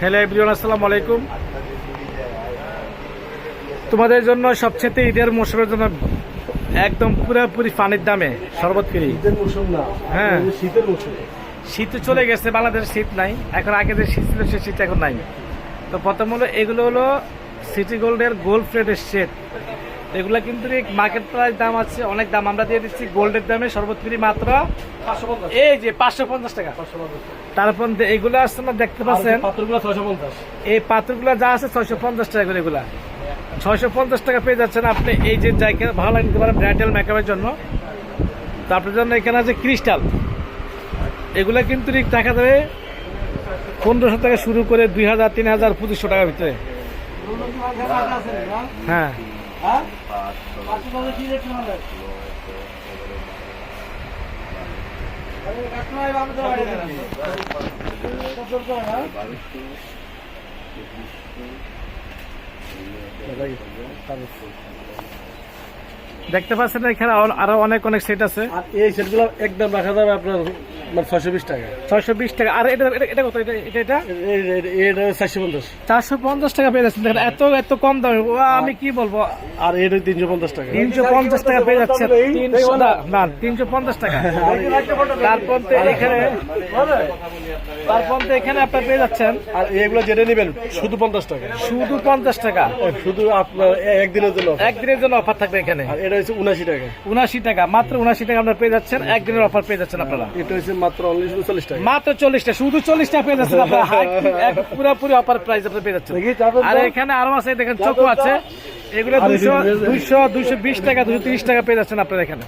Hello everyone আসসালামু আলাইকুম। তোমাদের জন্য সবচেয়ে ঈদের মৌসুমের জন্য একদম পুরোপুরি পানির দামে শরবত ফ্রি। শীতের মৌসুম না হ্যাঁ। শীতের মৌসুম। শীত চলে গেছে বাংলাদেশে শীত নাই। এখন আগে যে শীত ছিল সে শীত এখন নাই। তো প্রথম হলো এগুলো হলো সিটি গোল্ডের গোল্ড প্লেটের সেট এগুলো কিন্তু মার্কেট প্রাইস দাম আছে অনেক দাম। আমরা দিয়ে দিচ্ছি গোল্ডের দামে ফ্রি মাত্র এই যে পাঁচশো পঞ্চাশ টাকা। তারপর এগুলো আসছে না দেখতে পাচ্ছেন? এই পাত্রগুলো যা আছে ছয়শো পঞ্চাশ টাকা করে এগুলা। ছয়শো পঞ্চাশ টাকা পেয়ে যাচ্ছেন আপনি। এই যে জায়গা ভালো লাগে নিতে পারেন ব্রাইডাল মেকআপের জন্য। তারপরে জন্য এখানে আছে ক্রিস্টাল এগুলা কিন্তু ঠিক দেখা যাবে পনেরোশো টাকা শুরু করে দুই হাজার তিন হাজার পঁচিশশো টাকার ভিতরে। হ্যাঁ। দেখতে পাচ্ছেন এখানে আরো- অনেক অনেক সেট আছে। আর এই সেটগুলো একদম রাখা যাবে আপনার ছয়শো বিশ টাকা। ছয়শো বিশ টাকা। আর এটা এটা- এটা কত? এটা চারশো পঞ্চাশ। চারশো পঞ্চাশ টাকা পেয়ে যাচ্ছেন। দেখেন এত এত কম দামে। ও আমি কি বলব? আর এটা তিনশো পঞ্চাশ টাকা। তিনশো পঞ্চাশ টাকা পেয়ে যাচ্ছে তিনশো না না তিনশো পঞ্চাশ টাকা। তারপর তো এখানে তারপর তো এখানে আপনার পেয়ে যাচ্ছেন। আর এগুলো যেটা নেবেন শুধু পঞ্চাশ টাকা। শুধু পঞ্চাশ টাকা। শুধু আপনার একদিনের জন্য একদিনের জন্য অফার থাকবে এখানে। আর এটা হচ্ছে উনাশি টাকা। উনাশি টাকা। মাত্র উনাশি টাকা আপনারা পেয়ে যাচ্ছেন। একদিনের অফার পেয়ে যাচ্ছেন আপনারা। এটা হচ্ছে মাত্র চল্লিশ টাকা মাত্র চল্লিশটা শুধু চল্লিশটা পেয়ে যাচ্ছেন আপনার। পুরোপুরি অফার প্রাইস আপনারা পেয়ে যাচ্ছেন। আর এখানে আরও আছে দেখেন চকো আছে। এগুলো দুইশো দুইশো দুইশো বিশ টাকা দুশো তিরিশ টাকা পেয়ে যাচ্ছেন আপনারা এখানে।